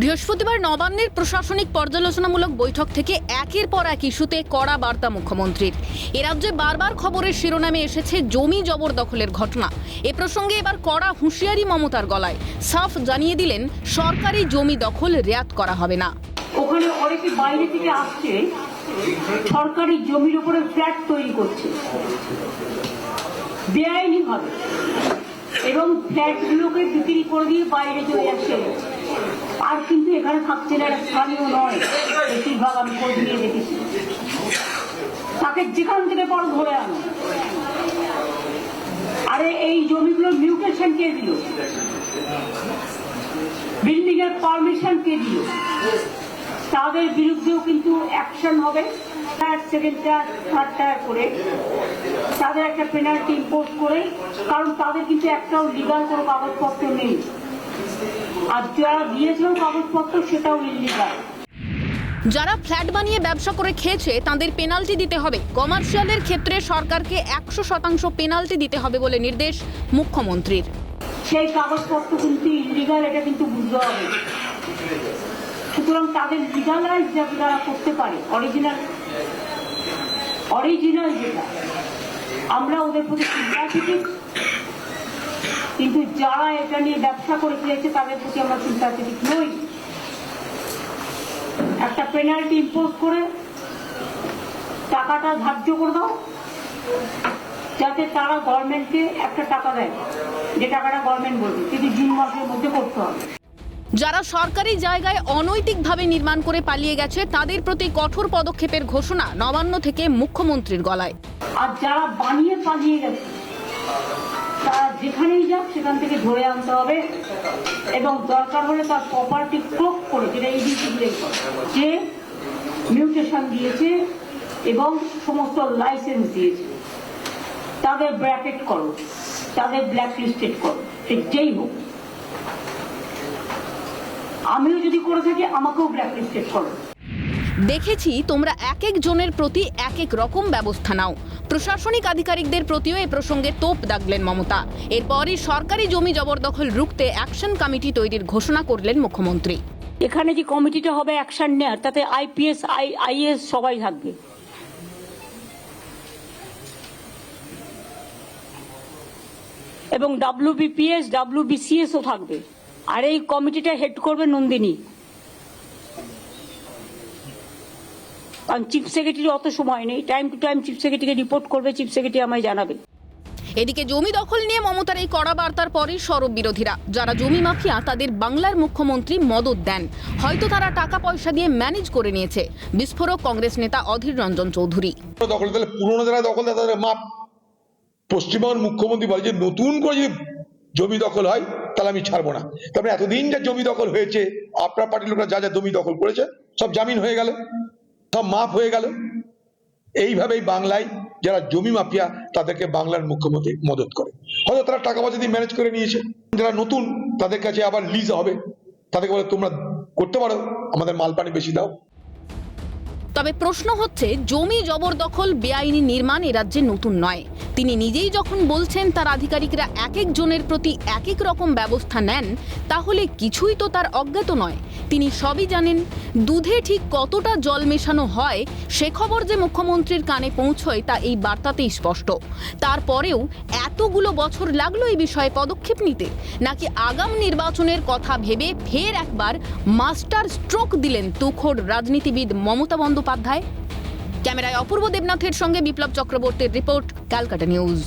বৃহস্পতিবার নবান্নের প্রশাসনিক পর্যালোচনামূলক বৈঠক থেকে একের পর এক ইস্যুতে কড়া বার্তা মুখ্যমন্ত্রীর। এ রাজ্যে বারবার খবরের শিরোনামে এসেছে জমি জবরদখলের ঘটনা। এ প্রসঙ্গে এবার কড়া হুঁশিয়ারি মমতার গলায়। সাফ জানিয়ে দিলেন, সরকারি জমি দখল রেয়াত করা হবে না। ওখানে অনেকে বাইরে থেকে আসছে, সরকারি জমির উপরে ফ্ল্যাট তৈরি করছে। বেআইনি ভাবে এবং ফ্ল্যাটগুলোকে বিক্রি করে দিয়ে বাইরে চলে যাচ্ছে। আর কিন্তু এখানে থাকছে না এটা স্থানীয় নয়। বেশিরভাগ আমি খোঁজ নিয়ে দেখেছি। তাকে যেখান থেকে পর ধরে আনো। আরে এই জমিগুলো মিউটেশন কে দিল? বিল্ডিং এর পারমিশন কে দিল? তাদের বিরুদ্ধেও কিন্তু অ্যাকশন হবে। Third second tier third tier করে তাদের একটা পেনাল্টি ইম্পোজ করে, কারণ তাদের কিন্তু একটাও লিগাল কোনো কাগজপত্র নেই। আর যারা দিয়েছিল কাগজপত্র সেটাও ইলিগাল যারা ফ্ল্যাট বানিয়ে ব্যবসা করে খেয়েছে তাদের পেনাল্টি দিতে হবে। কমার্শিয়ালের ক্ষেত্রে সরকারকে একশো শতাংশ পেনাল্টি দিতে হবে বলে নির্দেশ মুখ্যমন্ত্রীর। সেই কাগজপত্র কিন্তু ইলিগাল এটা কিন্তু বুঝতে হবে। সুতরাং তাদের লিগালাইজ যাতে তারা করতে পারে অরিজিনাল অরিজিনাল যেটা। আমরা ওদের প্রতি সিম্পাথেটিক কিন্তু যারা এটা নিয়ে ব্যবসা করে খেয়েছে তাদের প্রতি আমরা সিম্পাথেটিক নই একটা পেনাল্টি ইম্পোজ করে টাকাটা ধার্য করে দাও যাতে তারা গভর্নমেন্টকে একটা টাকা দেয় যে টাকাটা গভর্নমেন্ট বলবে। কিন্তু জুন মাসের মধ্যে করতে হবে। যারা সরকারি জায়গায় অনৈতিকভাবে নির্মাণ করে পালিয়ে গেছে তাদের প্রতি কঠোর পদক্ষেপের ঘোষণা নবান্ন থেকে মুখ্যমন্ত্রীর গলায়। আর যারা বানিয়ে পালিয়ে গেছে তারা যেখানেই যাক, সেখান থেকে ধরে আনতে হবে। এবং দরকার হলে তার প্রপার্টি ক্লোক করে যেটা এডিসি যে মিউটেশন দিয়েছে এবং সমস্ত লাইসেন্স দিয়েছে, তাদের ব্র্যাকেট করো, তাদের ব্ল্যাক লিস্টেড করো, সে যেই হোক। আমিও যদি করে থাকি, আমাকেও ব্ল্যাক লিস্টেড করো। দেখেছি তোমরা এক এক জনের প্রতি এক এক রকম ব্যবস্থা নাও। প্রশাসনিক আধিকারিকদের প্রতিও এ প্রসঙ্গে তোপ দাগলেন মমতা। এরপরই সরকারি জমি জবরদখল রুখতে অ্যাকশন কমিটি তৈরির ঘোষণা করলেন মুখ্যমন্ত্রী। এখানে যে কমিটিটা হবে অ্যাকশন? নেয়ার তাতে আইপিএস, আই, আইএস সবাই থাকবে। এবং ডাব্লিউবিপিএস, ডাব্লিউবিসিএসও থাকবে। আর এই কমিটিটা হেড করবে নন্দিনী। কারণ চিফ সেক্রেটারি অত সময় নেই। টাইম টু টাইম চিফ সেক্রেটারিকে রিপোর্ট করবে চিফ সেক্রেটারি আমায় জানাবে। এদিকে জমি দখল নিয়ে মমতার এই কড়া বার্তার পরই সরব বিরোধীরা। যারা জমি মাফিয়া তাদের বাংলার মুখ্যমন্ত্রী মদত দেন। হয়তো তারা টাকা পয়সা দিয়ে ম্যানেজ করে নিয়েছে। বিস্ফোরক কংগ্রেস নেতা অধীর রঞ্জন চৌধুরী। দখল তাহলে পুরোনো যারা দখল দেয় তাদের মাপ পশ্চিমবঙ্গের মুখ্যমন্ত্রী বলে যে নতুন করে যদি জমি দখল হয় তাহলে আমি ছাড়বো না। তারপরে এতদিন যা জমি দখল হয়েছে আপনার পার্টির লোকরা যা যা জমি দখল করেছে সব জামিন হয়ে গেল। সব মাফ হয়ে গেল। এইভাবেই বাংলায় যারা জমি মাফিয়া, তাদেরকে বাংলার মুখ্যমন্ত্রী মদত করে। হয়তো তারা টাকা পয়সা দিয়ে ম্যানেজ করে নিয়েছে। যারা নতুন, তাদের কাছে আবার লিজ হবে। তাদেরকে বলে, তোমরা করতে পারো, আমাদের মাল পানি বেশি দাও। তবে প্রশ্ন হচ্ছে, জমি জবরদখল বেআইনি নির্মাণ এ রাজ্যে নতুন নয়। তিনি নিজেই যখন বলছেন তার আধিকারিকরা এক এক জনের প্রতি এক এক রকম ব্যবস্থা নেন, তাহলে কিছুই তো তার অজ্ঞাত নয়। তিনি সবই জানেন, দুধে ঠিক কতটা জল মেশানো হয়, সে খবর যে মুখ্যমন্ত্রীর কানে পৌঁছয় তা এই বার্তাতেই স্পষ্ট। তারপরেও এতগুলো বছর লাগল এই বিষয়ে পদক্ষেপ নিতে? নাকি আগাম নির্বাচনের কথা ভেবে ফের একবার মাস্টার স্ট্রোক দিলেন তুখোর রাজনীতিবিদ মমতা বন্দ্যোপাধ্যায়? ক্যামেরায় অপূর্ব দেবনাথের সঙ্গে বিপ্লব চক্রবর্তীর রিপোর্ট ক্যালকাটা নিউজ।